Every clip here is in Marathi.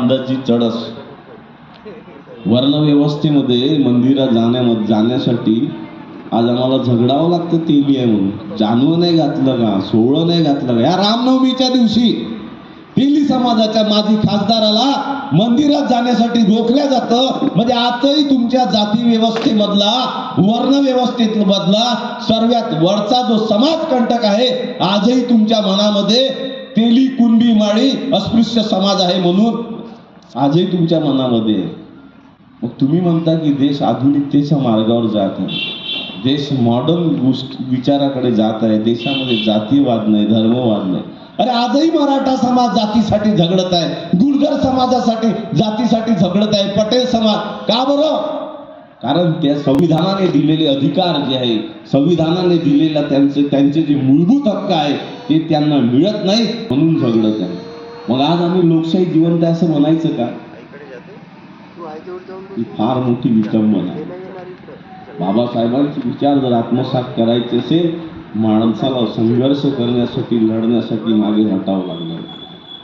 अंदाजी चढस वर्णव्यवस्थेमध्ये मंदिरात जाण्यामध्ये जाण्यासाठी आज आम्हाला झगडावं लागतं तेली आहे म्हणून. जानवं नाही घातलं का? सोहळं नाही घातलं का? या रामनवमीच्या दिवशी तेली समाजाच्या माजी खासदाराला मंदिरात जाण्यासाठी रोखल्या जातं. म्हणजे आजही तुमच्या जाती व्यवस्थेमधला वर्ण व्यवस्थेमधला सर्वात वरचा जो समाज कंटक आहे आजही तुमच्या मनामध्ये तेली कुंडी माळी अस्पृश्य समाज आहे म्हणून आजही तुमच्या मनामध्ये आहे. मग तुम्ही म्हणता की देश आधुनिकतेच्या मार्गावर जात आहे. देश मॉडर्न गोष्ट विचाराकडे जात आहे. देशामध्ये जातीयवाद नाही धर्मवाद नाही. अरे आजही मराठा समाज जातीसाठी झगडत आहे. गुर्जर समाजासाठी जातीसाठी झगडत आहे. पटेल समाज. का बरं? कारण त्या संविधानाने दिलेले अधिकार जे आहे संविधानाने दिलेला त्यांचे त्यांचे जे मूलभूत हक्क आहे ते त्यांना मिळत नाही म्हणून झगडत आहे. मग आज आम्ही लोकशाही जिवंत आहे असं म्हणायचं का? ही फार मोठी विटंबना. बाबासाहेबांचे विचार जर आत्मसात करायचे असेल माणसाला संघर्ष करण्यासाठी लढण्यासाठी मागे हटावं लागलं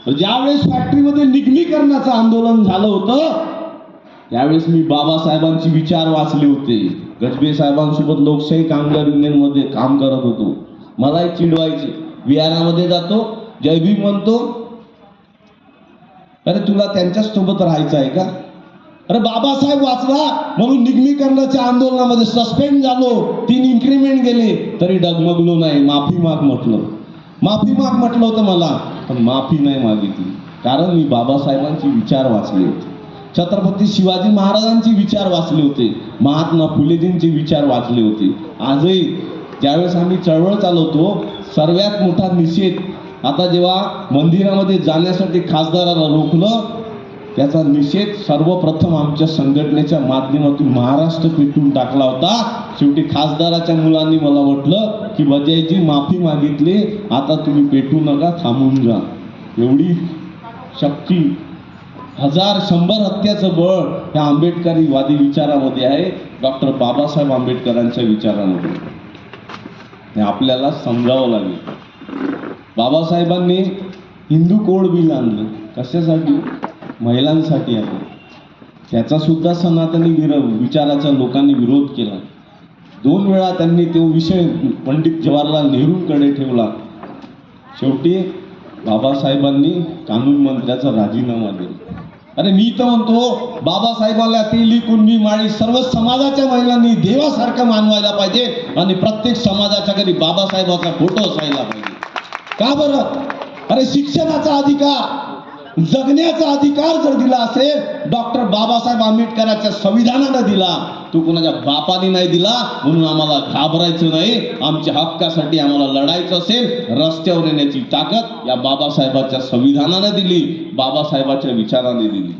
तर ज्यावेळेस फॅक्टरीमध्ये निगमीकरणाचं आंदोलन झालं होतं त्यावेळेस मी बाबासाहेबांचे विचार वाचले होते. गजबे साहेबांसोबत लोकशाही कामगार युनियनमध्ये काम करत होतो. मलाही चिडवायचे. विहारामध्ये जातो जय भीम म्हणतो अरे तुला त्यांच्याच सोबत राहायचं आहे का? अरे बाबासाहेब वाचला म्हणून निगमीकरणाच्या आंदोलनामध्ये सस्पेंड झालो. तीन इन्क्रीमेंट गेले तरी डगमगलो नाही. माफी माग म्हटलं. माफी माग म्हटलं होतं मला पण माफी नाही मागितली. कारण मी बाबासाहेबांचे विचार वाचले होते. छत्रपती शिवाजी महाराजांचे विचार वाचले होते. महात्मा फुलेजींचे विचार वाचले होते. आजही ज्यावेळेस आम्ही चळवळ चालवतो सर्वात मोठा निषेध आता जेव्हा मंदिरामध्ये जाण्यासाठी खासदाराला रोखलं त्याचा निषेध सर्वप्रथम आमच्या संघटनेच्या माध्यमातून महाराष्ट्र पेटून टाकला होता. शेवटी खासदाराच्या मुलांनी मला म्हटलं की वजयजी माफी मागितली. आता तुम्ही पेटू नका थांबून जा. एवढी शक्ती हजार शंभर हत्याचं बळ ह्या आंबेडकरी वादी विचारामध्ये आहे. डॉक्टर बाबासाहेब आंबेडकरांच्या विचारामध्ये. हे आपल्याला समजावं लागेल. बाबासाहेबांनी हिंदू कोड बिल आणलं. कशासाठी? महिलांसाठी आहे त्याचा सुद्धा सनातनी विर विचाराचा लोकांनी विरोध केला. दोन वेळा त्यांनी तो विषय पंडित जवाहरलाल नेहरूंकडे ठेवला. शेवटी बाबासाहेबांनी कानून मंत्र्याचा राजीनामा दिला. अरे मी तर म्हणतो बाबासाहेबाला तेली कुणबी माळी सर्व समाजाच्या महिलांनी देवासारखं मानवायला पाहिजे आणि प्रत्येक समाजाच्या घरी बाबासाहेबाचा फोटो असायला पाहिजे. का बरं? अरे शिक्षणाचा अधिकार जगण्याचा अधिकार जर दिला असेल डॉक्टर बाबासाहेब आंबेडकरांच्या संविधानानं दिला तो कोणाच्या बापाने नाही दिला म्हणून आम्हाला घाबरायचं नाही. आमच्या हक्कासाठी आम्हाला लढायचं असेल रस्त्यावर येण्याची ताकद या बाबासाहेबाच्या संविधानानं दिली बाबासाहेबाच्या विचाराने दिली.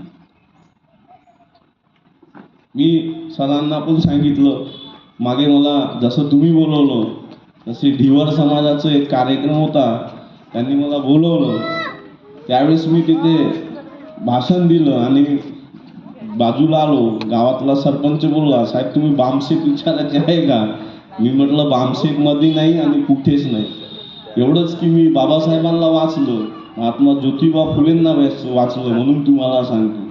मी सरांना पण सांगितलं मागे मला जसं तुम्ही बोलवलं तसे ढिवर समाजाचा एक कार्यक्रम होता. त्यांनी मला बोलवलं. त्यावेळेस मी तिथे भाषण दिलं आणि बाजूला आलो. गावातला सरपंच बोलला साहेब तुम्ही बामशेक विचारायचे आहे का? मी म्हटलं बामसेटमध्ये नाही आणि कुठेच नाही. एवढंच की मी बाबासाहेबांना वाचलं. महात्मा ज्योतिबा फुलेंना वाचलं म्हणून तुम्हाला सांगतो.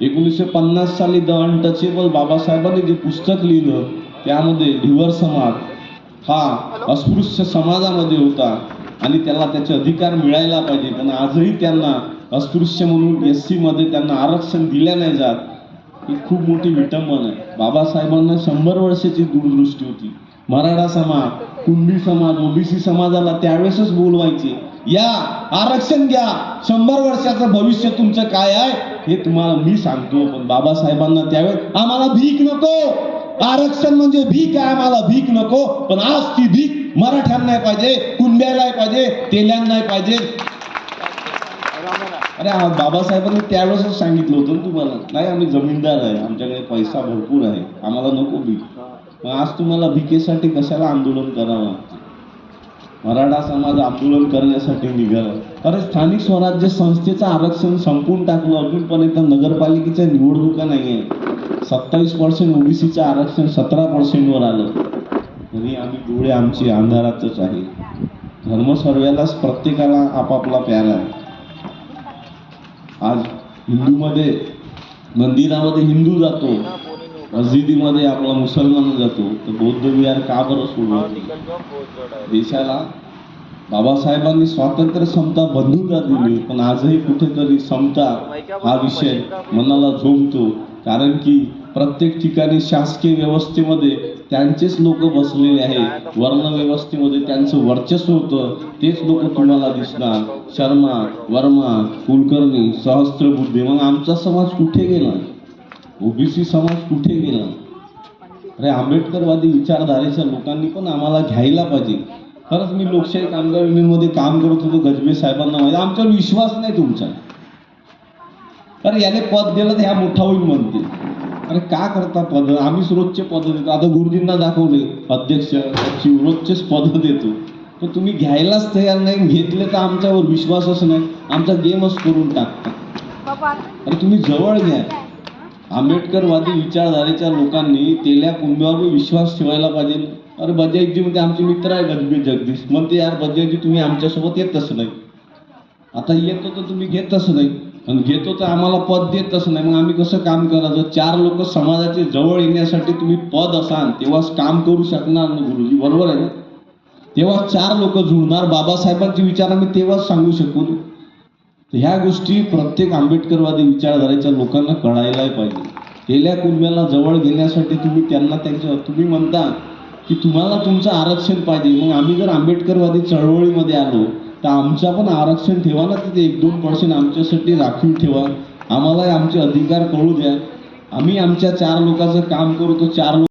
एकोणीसशे पन्नास साली द अनटचेबल बाबासाहेबांनी जे पुस्तक लिहिलं त्यामध्ये ढिवर समाज हा अस्पृश्य समाजामध्ये होता आणि त्याला त्याचे अधिकार मिळायला पाहिजे. पण आजही त्यांना अस्पृश्य म्हणून एसमध्ये त्यांना आरक्षण दिल्या नाही जात ही खूप मोठी विटंबना आहे. बाबासाहेबांना शंभर वर्षाची दूरदृष्टी होती. मराठा समाज कुणबी समाज ओबीसी समाजाला त्यावेळेसच बोलवायचे या आरक्षण घ्या शंभर वर्षाचं भविष्य तुमचं काय आहे? हे तुम्हाला मी सांगतो. पण बाबासाहेबांना त्यावेळेस आम्हाला भीक नको. आरक्षण म्हणजे भीक आहे आम्हाला भीक नको. पण आज ती भीक मराठ्यांना पाहिजे कुंड्याला पाहिजे तेल्यांना पाहिजे. अरे बाबासाहेबांनी त्यावेळेसच सांगितलं होतं ना तुम्हाला. नाही आम्ही जमीनदार आहे आमच्याकडे पैसा भरपूर आहे. आम्हाला नको भीक. मग आज तुम्हाला भिकेसाठी कशाला आंदोलन करावं? लागतं मराठा समाज आंदोलन करण्यासाठी निघाला. अरे स्थानिक स्वराज्य संस्थेचं आरक्षण संपून टाकलं अजूनपर्यंत नगरपालिकेच्या निवडणुका नाही आहे सत्तावीस पर्सेंट ओबीसीचं आरक्षण सतरा पर्सेंटवर आलं. तरी आम्ही डोळे आमचे अंधारातच आहे. धर्मसर्व्यालाच प्रत्येकाला आपापला प्यारा आहे. आज हिंदूमध्ये मंदिरामध्ये हिंदू जातो. मस्जिदीमध्ये आपला मुसलमान जातो तर बौद्ध विहार का बरं सोडलं देशाला बाबासाहेबांनी स्वातंत्र्य समता बंधुता दिली पण आजही कुठेतरी समता हा विषय मनाला झोमतो कारण की प्रत्येक ठिकाणी शासकीय व्यवस्थेमध्ये त्यांचेच लोक बसलेले आहे वर्ण व्यवस्थेमध्ये त्यांचं वर्चस्व होतं. तेच लोक तुम्हाला दिसणार. शर्मा वर्मा कुलकर्णी सहस्त्रबुद्धे. मग आमचा समाज कुठे गेला? ओबीसी समाज कुठे गेला? अरे आंबेडकरवादी विचारधारेच्या लोकांनी पण आम्हाला घ्यायला पाहिजे. खरंच मी लोकशाही कामगार युनियनमध्ये काम करत होतो गजबे साहेबांना माहिती. आमच्यावर विश्वास नाही तुमचा. अरे याने पद दिलं तर ह्या मोठा होईल म्हणते अरे का करता पद? आम्हीच रोजचे पद देतो. आता गुरुजींना दाखवले. अध्यक्ष सचिव रोजचेच पद देतो. पण तुम्ही घ्यायलाच तयार नाही. घेतले तर आमच्यावर विश्वासच नाही. आमचा गेमच करून टाकता. अरे तुम्ही जवळ घ्या. आंबेडकरवादी विचारधारेच्या लोकांनी तेल्या कुंभावर विश्वास ठेवायला पाहिजे. अरे बजाईजी म्हणजे आमचे मित्र आहे गजबी जगदीश. म्हणते यार बजाईजी तुम्ही आमच्यासोबत येतच नाही. आता येतो तर तुम्ही घेतच नाही. आणि घेतो तर आम्हाला पद देतच नाही. मग आम्ही कसं काम करायचं? चार लोक समाजाचे जवळ येण्यासाठी तुम्ही पद असाल तेव्हाच काम करू शकणार ना गुरुजी. बरोबर आहे ना? तेव्हा चार लोक जुळणार. बाबासाहेबांचे विचार आम्ही तेव्हाच सांगू शकू. तर ह्या गोष्टी प्रत्येक आंबेडकरवादी विचारधारेच्या लोकांना कळायला पाहिजे. गेल्या कुंभ्याला जवळ घेण्यासाठी तुम्ही त्यांना त्यांच्या तुम्ही म्हणता की तुम्हाला तुमचं आरक्षण पाहिजे. मग आम्ही जर आंबेडकरवादी चळवळीमध्ये आलो तर आमचं पण आरक्षण ठेवा ना तिथे. एक दोन पर्सेंट आमच्यासाठी राखीव ठेवा. आम्हाला आमचे अधिकार कळू द्या. आम्ही आमच्या चार लोकांचं काम करू तो चार लोक